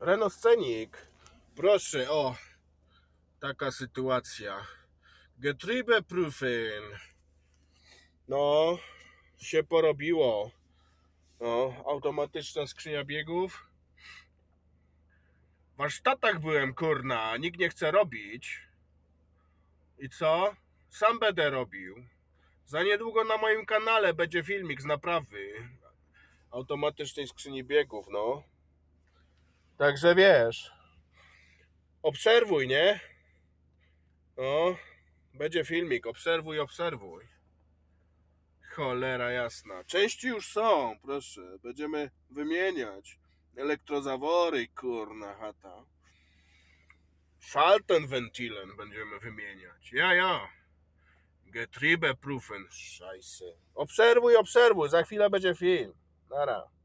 Renault Scenic. Proszę, o. Taka sytuacja. Getriebe prüfen. No, się porobiło. No, automatyczna skrzynia biegów. W warsztatach byłem, kurna, nikt nie chce robić. I co? Sam będę robił. Za niedługo na moim kanale będzie filmik z naprawy automatycznej skrzyni biegów, no. Także wiesz. Obserwuj, nie? No, będzie filmik, obserwuj, obserwuj. Cholera jasna. Części już są, proszę. Będziemy wymieniać. Elektrozawory, kurna chata. Schaltenventilen będziemy wymieniać. Ja, ja. Getriebe prüfen. Scheiße. Obserwuj, obserwuj. Za chwilę będzie film. Nara.